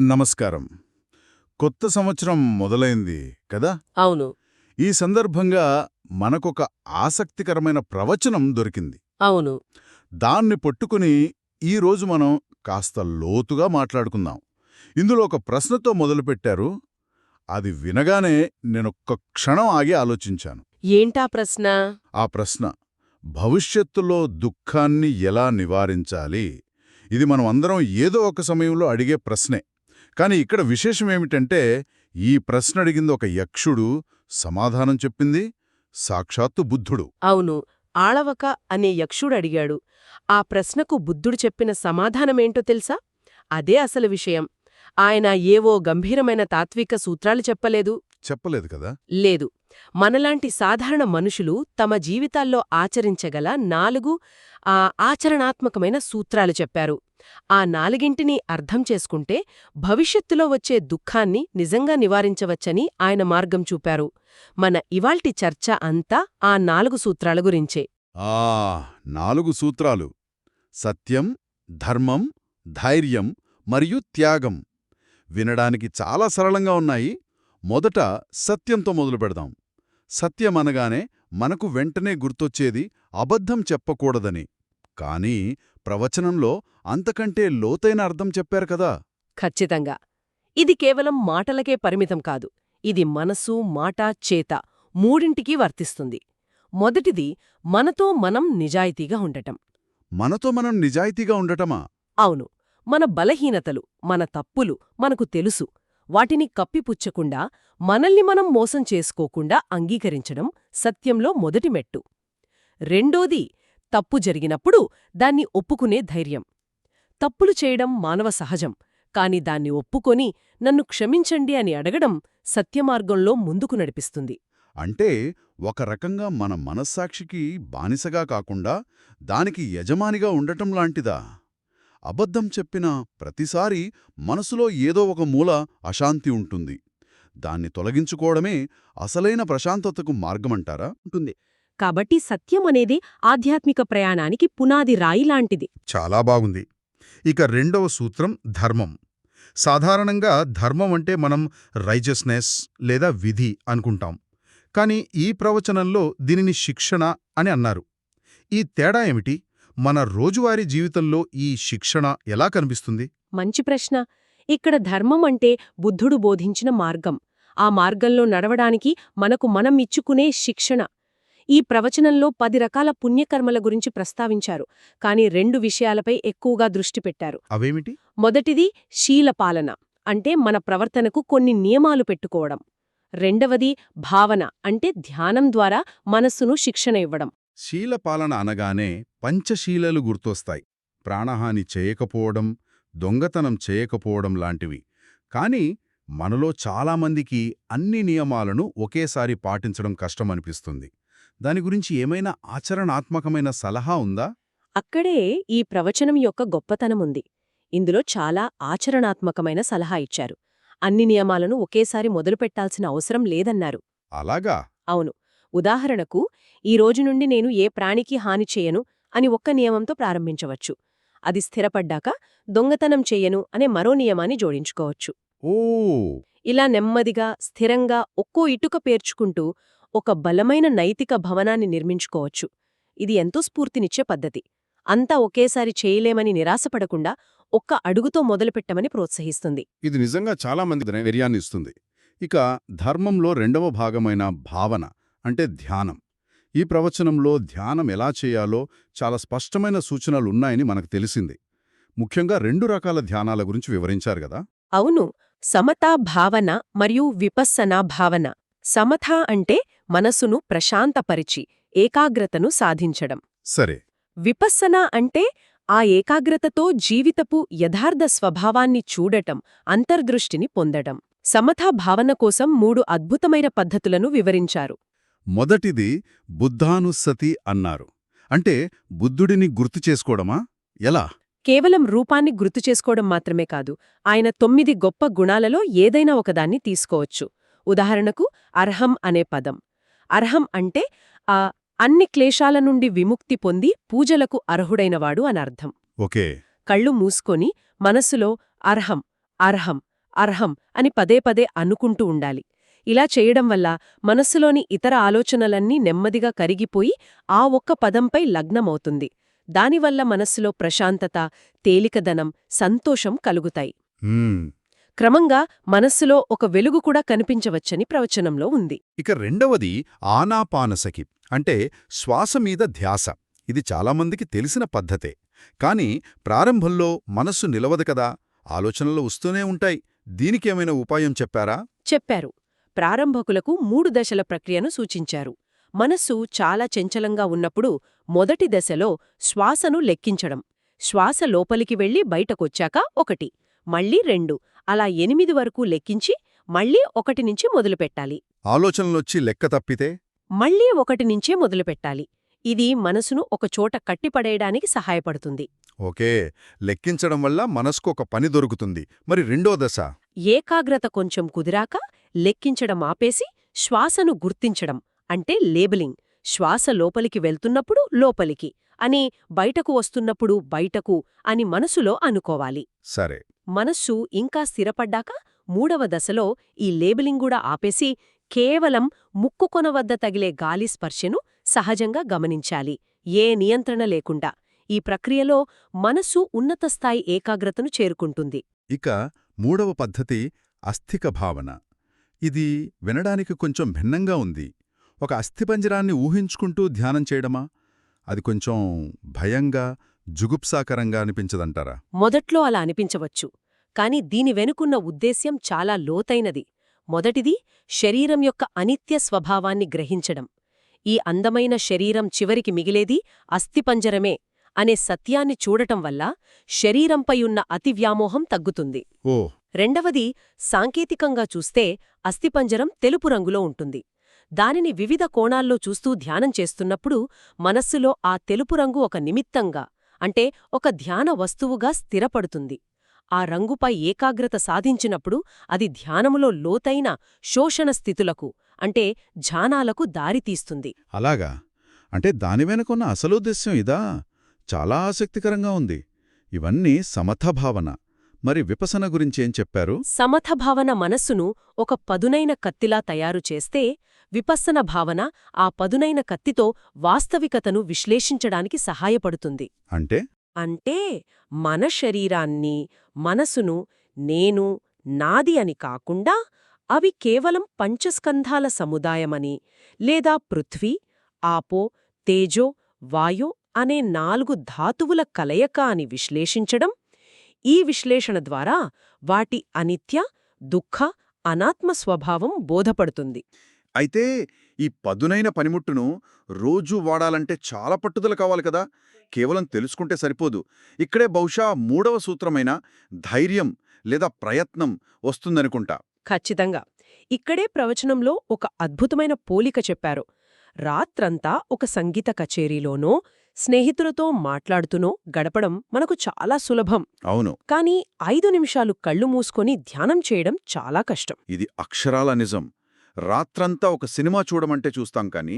నమస్కారం. కొత్త సంవత్సరం మొదలైంది కదా? అవును. ఈ సందర్భంగా మనకొక ఆసక్తికరమైన ప్రవచనం దొరికింది. అవును. దాన్ని పట్టుకుని ఈరోజు మనం కాస్త లోతుగా మాట్లాడుకుందాం. ఇందులో ఒక ప్రశ్నతో మొదలుపెట్టారు. అది వినగానే నేనొక్క క్షణం ఆగి ఆలోచించాను. ఏంటా ప్రశ్న? ఆ ప్రశ్న భవిష్యత్తులో దుఃఖాన్ని ఎలా నివారించాలి? ఇది మనం అందరం ఏదో ఒక సమయంలో అడిగే ప్రశ్నే. కాని ఇక్కడ విశేషమేమిటంటే ఈ ప్రశ్న అడిగింది ఒక యక్షుడు సమాధానం చెప్పింది సాక్షాత్తు బుద్ధుడు. అవును ఆళవక అనే యక్షుడు అడిగాడు ఆ ప్రశ్నకు బుద్ధుడు చెప్పిన సమాధానమేంటో తెలుసా? అదే అసలు విషయం. ఆయన ఏవో గంభీరమైన తాత్విక సూత్రాలు చెప్పలేదు. చెప్పలేదు కదా? లేదు. మనలాంటి సాధారణ మనుషులు తమ జీవితాల్లో ఆచరించగల నాలుగు ఆ ఆచరణాత్మకమైన సూత్రాలు చెప్పారు. ఆ నాలుగింటిని అర్థం చేసుకుంటే భవిష్యత్తులో వచ్చే దుఃఖాన్ని నిజంగా నివారించవచ్చని ఆయన మార్గం చూపారు. మన ఇవాల్టి చర్చ అంతా ఆ నాలుగు సూత్రాల గురించే. ఆ నాలుగు సూత్రాలు. సత్యం ధర్మం ధైర్యం మరియు త్యాగం. వినడానికి చాలా సరళంగా ఉన్నాయి. మొదట సత్యంతో మొదలు పెడదాం. సత్యం అనగానే మనకు వెంటనే గుర్తొచ్చేది అబద్ధం చెప్పకూడదని. కానీ ప్రవచనంలో అంతకంటే లోతైన అర్థం చెప్పారు కదా. ఖచ్చితంగా. ఇది కేవలం మాటలకే పరిమితం కాదు. ఇది మనసు మాట చేత మూడింటికి వర్తిస్తుంది. మొదటిది మనతో మనం నిజాయితీగా ఉండటం. మనతో మనం నిజాయితీగా ఉండటమా? అవును. మన బలహీనతలు మన తప్పులు మనకు తెలుసు. వాటిని కప్పిపుచ్చకుండా మనల్ని మనం మోసం చేసుకోకుండా అంగీకరించడం సత్యంలో మొదటి మెట్టు. రెండోది తప్పు జరిగినప్పుడు దాన్ని ఒప్పుకునే ధైర్యం. తప్పులు చేయడం మానవ సహజం కాని దాన్ని ఒప్పుకొని నన్ను క్షమించండి అని అడగడం సత్యమార్గంలో ముందుకు నడిపిస్తుంది. అంటే ఒక రకంగా మన మనస్సాక్షికి బానిసగా కాకుండా దానికి యజమానిగా ఉండటం లాంటిదా? అబద్ధం చెప్పిన ప్రతిసారి మనసులో ఏదో ఒక మూల అశాంతి ఉంటుంది. దాన్ని తొలగించుకోవడమే అసలైన ప్రశాంతతకు మార్గమంటారా? ఉంటుంది. కాబట్టి సత్యం అనేది ఆధ్యాత్మిక ప్రయాణానికి పునాది రాయి లాంటిది. చాలా బాగుంది. ఇక రెండవ సూత్రం ధర్మం. సాధారణంగా ధర్మం అంటే మనం రైజస్నెస్ లేదా విధి అనుకుంటాం. కానీ ఈ ప్రవచనంలో దీనిని శిక్షణ అని అన్నారు. ఈ తేడా ఏమిటి? మన రోజువారీ జీవితంలో ఈ శిక్షణ ఎలా కనిపిస్తుంది? మంచి ప్రశ్న. ఇక్కడ ధర్మం అంటే బుద్ధుడు బోధించిన మార్గం. ఆ మార్గంలో నడవడానికి మనకు మనం ఇచ్చుకునే శిక్షణ. ఈ ప్రవచనంలో పది రకాల పుణ్యకర్మల గురించి ప్రస్తావించారు కాని రెండు విషయాలపై ఎక్కువగా దృష్టి పెట్టారు. అవేమిటి? మొదటిది శీలపాలన అంటే మన ప్రవర్తనకు కొన్ని నియమాలు పెట్టుకోవడం. రెండవది భావన అంటే ధ్యానం ద్వారా మనస్సును శిక్షణ ఇవ్వడం. శీలపాలన అనగానే పంచశీలలు గుర్తొస్తాయి. ప్రాణహాని చేయకపోవడం దొంగతనం చేయకపోవడం లాంటివి. కాని మనలో చాలామందికి అన్ని నియమాలను ఒకేసారి పాటించడం కష్టమనిపిస్తుంది. దాని గురించి ఏమైనా ఆచరణాత్మకమైన సలహా ఉందా? అక్కడే ఈ ప్రవచనం యొక్క గొప్పతనముంది. ఇందులో చాలా ఆచరణాత్మకమైన సలహా ఇచ్చారు. అన్ని నియమాలను ఒకేసారి మొదలుపెట్టాల్సిన అవసరం లేదన్నారు. అలాగా? అవును. ఉదాహరణకు ఈ రోజు నుండి నేను ఏ ప్రాణికి హాని చేయను అని ఒక్క నియమంతో ప్రారంభించవచ్చు. అది స్థిరపడ్డాక దొంగతనం చెయ్యను అనే మరో నియమాన్ని జోడించుకోవచ్చు. ఇలా నెమ్మదిగా స్థిరంగా ఒక్కో ఇటుక పేర్చుకుంటూ ఒక బలమైన నైతిక భవనాన్ని నిర్మించుకోవచ్చు. ఇది ఎంతో స్ఫూర్తినిచ్చే పద్ధతి. అంతా ఒకేసారి చేయలేమని నిరాశపడకుండా ఒక్క అడుగుతో మొదలుపెట్టమని ప్రోత్సహిస్తుంది. ఇది నిజంగా చాలా మంది ధైర్యాన్ని ఇస్తుంది ఇక ధర్మంలో రెండవ భాగమైన భావన అంటే ధ్యానం. ఈ ప్రవచనంలో ధ్యానం ఎలా చేయాలో చాలా స్పష్టమైన సూచనలున్నాయని మనకు తెలిసింది. ముఖ్యంగా రెండు రకాల ధ్యానాల గురించి వివరించారు కదా? అవును. సమతా భావన మరియు విపస్సనా భావన. సమథ అంటే మనసును ప్రశాంతపరిచి ఏకాగ్రతను సాధించడం. సరే. విపస్సన అంటే ఆ ఏకాగ్రతతో జీవితపు యథార్థ స్వభావాన్ని చూడటం అంతర్దృష్టిని పొందడం సమథా భావన కోసం మూడు అద్భుతమైన పద్ధతులను వివరించారు. మొదటిది బుద్ధానుස්සతి అన్నారు. అంటే బుద్ధుడిని గుర్తు చేసుకోవడమా? ఎలా? కేవలం రూపాన్ని గుర్తు చేసుకోవడం మాత్రమే కాదు ఆయన తొమ్మిది గొప్ప గుణాలలో ఏదైనా ఒకదాన్ని తీసుకోవచ్చు. ఉదాహరణకు అర్హం అనే పదం. అర్హం అంటే ఆ అన్ని క్లేశాల నుండి విముక్తి పొంది పూజలకు అర్హుడైనవాడు అనర్థం ఓకే. కళ్ళు మూసుకొని మనస్సులో అర్హం అర్హం అర్హం అని పదే పదే అనుకుంటూ ఉండాలి. ఇలా చేయడం వల్ల మనస్సులోని ఇతర ఆలోచనలన్నీ నెమ్మదిగా కరిగిపోయి ఆ ఒక్క పదంపై లగ్నమవుతుంది. దానివల్ల మనస్సులో ప్రశాంతత తేలికదనం సంతోషం కలుగుతాయి. క్రమంగా మనస్సులో ఒక వెలుగు కూడా కనిపించవచ్చని ప్రవచనంలో ఉంది. ఇక రెండవది ఆనాపానసకి అంటే శ్వాస మీద ధ్యాస. ఇది చాలామందికి తెలిసిన పద్ధతే. కాని ప్రారంభంలో మనస్సు నిలవదు కదా ఆలోచనలు వస్తూనే ఉంటాయి. దీనికేమైనా ఉపాయం చెప్పారా? చెప్పారు. ప్రారంభకులకు మూడు దశల ప్రక్రియను సూచించారు. మనస్సు చాలా చంచలంగా ఉన్నప్పుడు మొదటి దశలో శ్వాసను లెక్కించడం. శ్వాస లోపలికి వెళ్ళి బయటకొచ్చాక ఒకటి మళ్ళీ రెండు అలా ఎనిమిది వరకు లెక్కించి మళ్ళీ ఒకటి నుంచి మొదలుపెట్టాలి. ఆలోచనలొచ్చి లెక్క తప్పితే? మళ్ళీ ఒకటి నుంచే మొదలుపెట్టాలి. ఇది మనసును ఒకచోట కట్టిపడేయడానికి సహాయపడుతుంది. ఓకే. లెక్కించడం వల్ల మనస్కు ఒక పని దొరుకుతుంది. మరి రెండో దశ? ఏకాగ్రత కొంచెం కుదిరాక లెక్కించడం ఆపేసి శ్వాసను గుర్తించడం అంటే లేబలింగ్. శ్వాస లోపలికి వెళ్తున్నప్పుడు లోపలికి అని బయటకు వస్తున్నప్పుడు బయటకు అని మనసులో అనుకోవాలి. సరే. మనస్సు ఇంకా స్థిరపడ్డాక మూడవ దశలో ఈ లేబులింగ్ కూడా ఆపేసి కేవలం ముక్కు కొన వద్ద తగిలే గాలి స్పర్శను సహజంగా గమనించాలి. ఏ నియంత్రణ లేకుండా. ఈ ప్రక్రియలో మనస్సు ఉన్నత స్థాయి ఏకాగ్రతను చేరుకుంటుంది. ఇక మూడవ పద్ధతి అస్థిక భావన. ఇది వినడానికి కొంచెం భిన్నంగా ఉంది. ఒక అస్థిపంజరాన్ని ఊహించుకుంటూ ధ్యానం చేయడమా? అది కొంచెం భయంగా జుగుప్సాకరంగా అనిపించదంటారా? మొదట్లో అలా అనిపించవచ్చు. కాని దీని వెనుకున్న ఉద్దేశ్యం చాలా లోతైనది. మొదటిది శరీరం యొక్క అనిత్య స్వభావాన్ని గ్రహించడం. ఈ అందమైన శరీరం చివరికి మిగిలేది అస్థిపంజరమే అనే సత్యాన్ని చూడటం వల్ల శరీరంపై ఉన్న అతివ్యామోహం తగ్గుతుంది. ఓ! రెండవది సాంకేతికంగా చూస్తే అస్థిపంజరం తెలుపు రంగులో ఉంటుంది. దానిని వివిధ కోణాల్లో చూస్తూ ధ్యానం చేస్తున్నప్పుడు మనస్సులో ఆ తెలుపు రంగు ఒక నిమిత్తంగా అంటే ఒక ధ్యాన వస్తువుగా స్థిరపడుతుంది. ఆ రంగుపై ఏకాగ్రత సాధించినప్పుడు అది ధ్యానములో లోతైన శోషణ స్థితులకు అంటే ఝానాలకు దారితీస్తుంది అలాగా? అంటే దాని వెనుకున్న అసలుద్దేశ్యం ఇదా? చాలా ఆసక్తికరంగా ఉంది. ఇవన్నీ సమథభావన మరి విపసన గురించేం చెప్పారు? సమథభావన మనస్సును ఒక పదునైన కత్తిలా తయారు చేస్తే విపස්සన భావన ఆ పదునైన కత్తితో వాస్తవికతను విశ్లేషించడానికి సహాయపడుతుంది. అంటే? అంటే మన శరీరాన్ని మనసును నేను నాది అని కాకుండా అవి కేవలం పంచస్కంధాల సముదాయమని లేదా పృథ్వీ ఆపో తేజో వాయో అనే నాలుగు ధాతువుల కలయిక అని విశ్లేషించడం ఈ విశ్లేషణ ద్వారా వాటి అనిత్య దుఃఖ అనాత్మ స్వభావం బోధపడుతుంది. అయితే ఈ పదునైన పనిముట్టును రోజూ వాడాలంటే చాలా పట్టుదల కావాలి కదా! కేవలం తెలుసుకుంటే సరిపోదు. ఇక్కడే బహుశా మూడవ సూత్రమైన ధైర్యం లేదా ప్రయత్నం వస్తుందనుకుంటా. ఖచ్చితంగా. ఇక్కడే ప్రవచనంలో ఒక అద్భుతమైన పోలిక చెప్పారు. రాత్రంతా ఒక సంగీత కచేరీలోనో స్నేహితులతో మాట్లాడుతూనో గడపడం మనకు చాలా సులభం. అవును. కానీ ఐదు నిమిషాలు కళ్ళు మూసుకొని ధ్యానం చేయడం చాలా కష్టం. ఇది అక్షరాల నిజం. రాత్రంతా ఒక సినిమా చూడమంటే చూస్తాం కానీ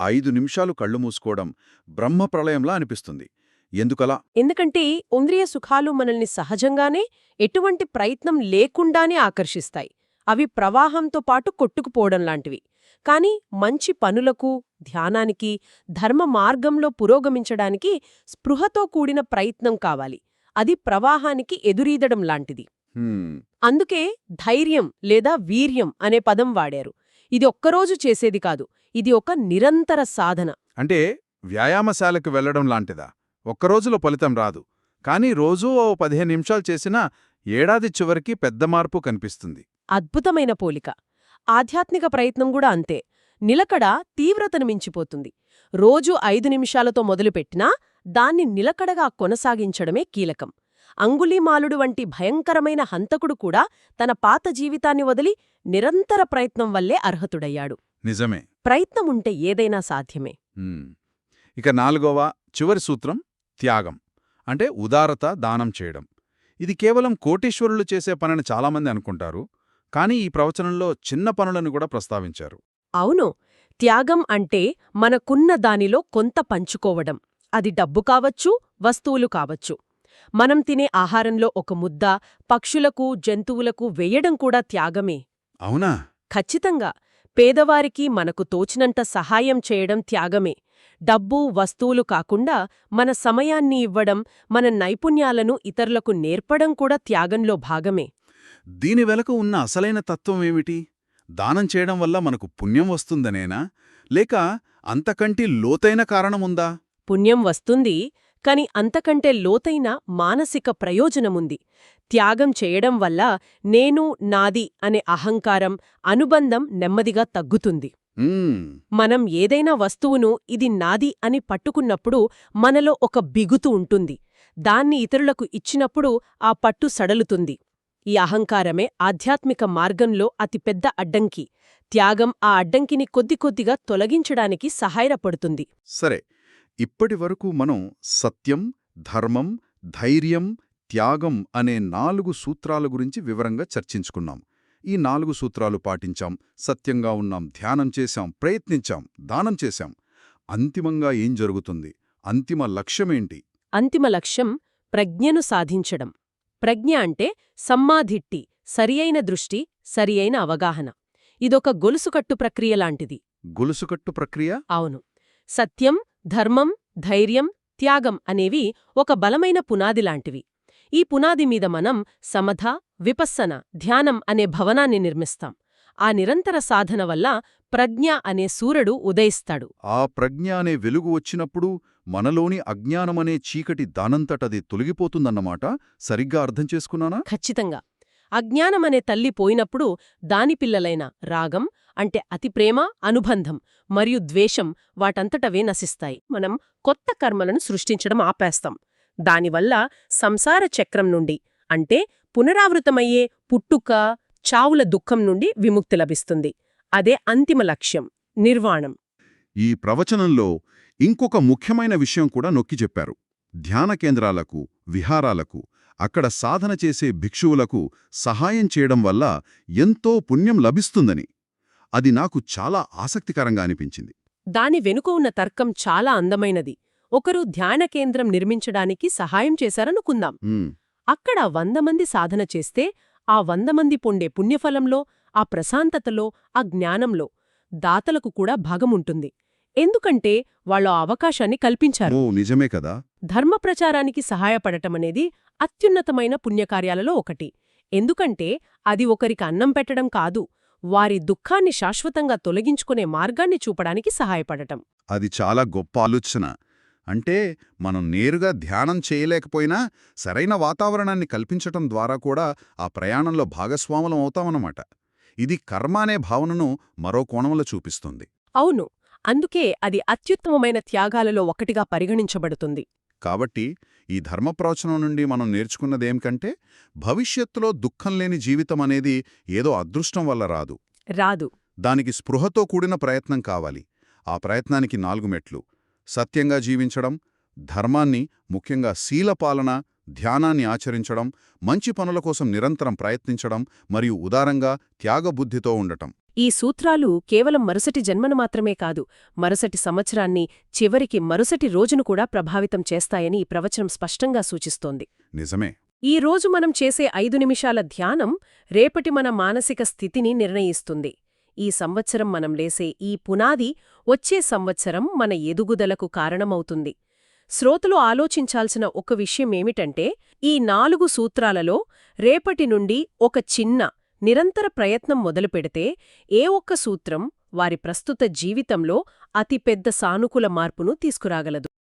ఐదు నిమిషాలు కళ్ళు మూసుకోవడం బ్రహ్మప్రళయంలా అనిపిస్తుంది. ఎందుకలా? ఎందుకంటే ఇంద్రియ సుఖాలు మనల్ని సహజంగానే ఎటువంటి ప్రయత్నం లేకుండానే ఆకర్షిస్తాయి. అవి ప్రవాహంతో పాటు కొట్టుకుపోవడం లాంటివి. కాని మంచి పనులకు ధ్యానానికి ధర్మ మార్గంలో పురోగమించడానికి స్పృహతో కూడిన ప్రయత్నం కావాలి. అది ప్రవాహానికి ఎదురీదడం లాంటిది. అందుకే ధైర్యం లేదా వీర్యం అనే పదం వాడారు. ఇది ఒక్కరోజు చేసేది కాదు ఇది ఒక నిరంతర సాధన. అంటే వ్యాయామశాలకు వెళ్ళడం లాంటిదా? ఒక్కరోజులో ఫలితం రాదు. కానీ రోజూ ఓ పదిహేను నిమిషాలు చేసినా ఏడాది చివరికి పెద్ద మార్పు కనిపిస్తుంది. అద్భుతమైన పోలిక. ఆధ్యాత్మిక ప్రయత్నం కూడా అంతే. నిలకడ తీవ్రతను మించిపోతుంది. రోజు ఐదు నిమిషాలతో మొదలుపెట్టినా దాన్ని నిలకడగా కొనసాగించడమే కీలకం. అంగుళీమాలుడు వంటి భయంకరమైన హంతకుడు కూడా తన పాత జీవితాన్ని వదిలి నిరంతర ప్రయత్నం వల్లే అర్హతుడయ్యాడు. నిజమే. ప్రయత్నముంటే ఏదైనా సాధ్యమే. ఇక నాలుగవ చివరి సూత్రం త్యాగం అంటే ఉదారత దానం చేయడం. ఇది కేవలం కోటీశ్వరులు చేసే పనని చాలామంది అనుకుంటారు కానీ ఈ ప్రవచనంలో చిన్న పనులను కూడా ప్రస్తావించారు. అవును త్యాగం అంటే మనకున్న దానిలో కొంత పంచుకోవడం. అది డబ్బు కావచ్చు వస్తువులు కావచ్చు. మనం తినే ఆహారంలో ఒక ముద్ద పక్షులకు జంతువులకు వెయ్యడం కూడా త్యాగమే. అవునా? ఖచ్చితంగా. పేదవారికి మనకు తోచినంత సహాయం చేయడం త్యాగమే. డబ్బు వస్తువులు కాకుండా మన సమయాన్ని ఇవ్వడం మన నైపుణ్యాలను ఇతరులకు నేర్పడం కూడా త్యాగంలో భాగమే. దీని వెలకు ఉన్న అసలైన తత్వం ఏమిటి? దానం చేయడం వల్ల మనకు పుణ్యం వస్తుందనేనా? లేక అంతకంటి లోతైన కారణముందా పుణ్యం వస్తుంది కాని అంతకంటే లోతైన మానసిక ప్రయోజనముంది. త్యాగం చేయడం వల్ల నేను నాది అనే అహంకారం అనుబంధం నెమ్మదిగా తగ్గుతుంది. మనం ఏదైనా వస్తువును ఇది నాది అని పట్టుకున్నప్పుడు మనలో ఒక బిగుతు ఉంటుంది. దాన్ని ఇతరులకు ఇచ్చినప్పుడు ఆ పట్టు సడలుతుంది. ఈ అహంకారమే ఆధ్యాత్మిక మార్గంలో అతిపెద్ద అడ్డంకి. త్యాగం ఆ అడ్డంకిని కొద్ది కొద్దిగా తొలగించడానికి సహాయపడుతుంది. సరే ఇప్పటి వరకు మనం సత్యం ధర్మం ధైర్యం త్యాగం అనే నాలుగు సూత్రాల గురించి వివరంగా చర్చించుకున్నాం. ఈ నాలుగు సూత్రాలు పాటించాం సత్యంగా ఉన్నాం ధ్యానం చేశాం ప్రయత్నించాం దానం చేశాం. అంతిమంగా ఏం జరుగుతుంది? అంతిమ లక్ష్యమేంటి? అంతిమ లక్ష్యం ప్రజ్ఞను సాధించడం. ప్రజ్ఞ అంటే సమ్మాధిట్టి సరియైన దృష్టి సరియైన అవగాహన. ఇదొక గొలుసుకట్టు ప్రక్రియలాంటిది గొలుసుకట్టు ప్రక్రియ? అవును. సత్యం ధర్మం ధైర్యం త్యాగం అనేవి ఒక బలమైన పునాదిలాంటివి ఈ పునాది మీద మనం సమధ విపස්සన ధ్యానం అనే భవనాన్ని నిర్మిస్తాం. ఆ నిరంతర సాధన వల్ల ప్రజ్ఞ అనే సూర్యుడు ఉదయిస్తాడు. ఆ ప్రజ్ఞ అనే వెలుగు వచ్చినప్పుడు మనలోని అజ్ఞానమనే చీకటి దానంతటది తొలగిపోతుందన్నమాట. సరిగ్గా అర్థం చేసుకున్నానా? ఖచ్చితంగా. అజ్ఞానమనే తల్లి పోయినప్పుడు దాని పిల్లలైన రాగం అంటే అతి ప్రేమ అనుబంధం మరియు ద్వేషం వాటంతటవే నశిస్తాయి. మనం కొత్త కర్మలను సృష్టించడం ఆపేస్తాం. దానివల్ల సంసార చక్రం నుండి అంటే పునరావృతమయ్యే పుట్టుక చావుల దుఃఖం నుండి విముక్తి లభిస్తుంది. అదే అంతిమ లక్ష్యం నిర్వాణం. ఈ ప్రవచనంలో ఇంకొక ముఖ్యమైన విషయం కూడా నొక్కి చెప్పారు. ధ్యాన కేంద్రాలకు విహారాలకు అక్కడ సాధన చేసే భిక్షువులకు సహాయం చేయడం వల్ల ఎంతో పుణ్యం లభిస్తుందని. అది నాకు చాలా ఆసక్తికరంగా అనిపించింది. దాని వెనుక ఉన్న తర్కం చాలా అందమైనది. ఒకరు ధ్యాన కేంద్రం నిర్మించడానికి సహాయం చేశారనుకుందాం. అక్కడ వంద మంది సాధన చేస్తే ఆ వంద మంది పొందే పుణ్యఫలంలో ఆ ప్రశాంతతలో ఆ జ్ఞానంలో దాతలకు కూడా భాగముంటుంది ఎందుకంటే వాళ్ళు ఆ అవకాశాన్ని కల్పించారు. నిజమే కదా. ధర్మ ప్రచారానికి సహాయపడటమనేది అత్యున్నతమైన పుణ్యకార్యాలలో ఒకటి. ఎందుకంటే అది ఒకరికి అన్నం పెట్టడం కాదు వారి దుఃఖాన్ని శాశ్వతంగా తొలగించుకునే మార్గాన్ని చూపడానికి సహాయపడటం. అది చాలా గొప్ప ఆలోచన. అంటే మనం నేరుగా ధ్యానం చేయలేకపోయినా సరైన వాతావరణాన్ని కల్పించటం ద్వారా కూడా ఆ ప్రయాణంలో భాగస్వాములం అవుతామన్నమాట. ఇది కర్మ అనే భావనను మరో కోణంలో చూపిస్తుంది. అవును. అందుకే అది అత్యుత్తమమైన త్యాగాలలో ఒకటిగా పరిగణించబడుతుంది. కాబట్టి ఈ ధర్మప్రవచనం నుండి మనం నేర్చుకున్నదేమికంటే భవిష్యత్తులో దుఃఖం లేని జీవితం అనేది ఏదో అదృష్టం వల్ల రాదు. రాదు. దానికి స్పృహతో కూడిన ప్రయత్నం కావాలి. ఆ ప్రయత్నానికి నాలుగు మెట్లు. సత్యంగా జీవించడం ధర్మాన్ని ముఖ్యంగా శీలపాలన ధ్యానాన్ని ఆచరించడం మంచి పనుల కోసం నిరంతరం ప్రయత్నించడం మరియు ఉదారంగా త్యాగబుద్ధితో ఉండటం. ఈ సూత్రాలు కేవలం మరుసటి జన్మను మాత్రమే కాదు మరుసటి సంవత్సరాన్ని చివరికి మరుసటి రోజును కూడా ప్రభావితం చేస్తాయని ఈ ప్రవచనం స్పష్టంగా సూచిస్తోంది. నిజమే. ఈ రోజు మనం చేసే ఐదు నిమిషాల ధ్యానం రేపటి మన మానసిక స్థితిని నిర్ణయిస్తుంది. ఈ సంవత్సరం మనం లేసే ఈ పునాది వచ్చే సంవత్సరం మన ఎదుగుదలకు కారణమవుతుంది. శ్రోతలు ఆలోచించాల్సిన ఒక విషయం ఏమిటంటే ఈ నాలుగు సూత్రాలలో రేపటి నుండి ఒక చిన్న నిరంతర ప్రయత్నం మొదలుపెడితే ఏ ఒక్క సూత్రం వారి ప్రస్తుత జీవితంలో అతిపెద్ద సానుకూల మార్పును తీసుకురాగలదు.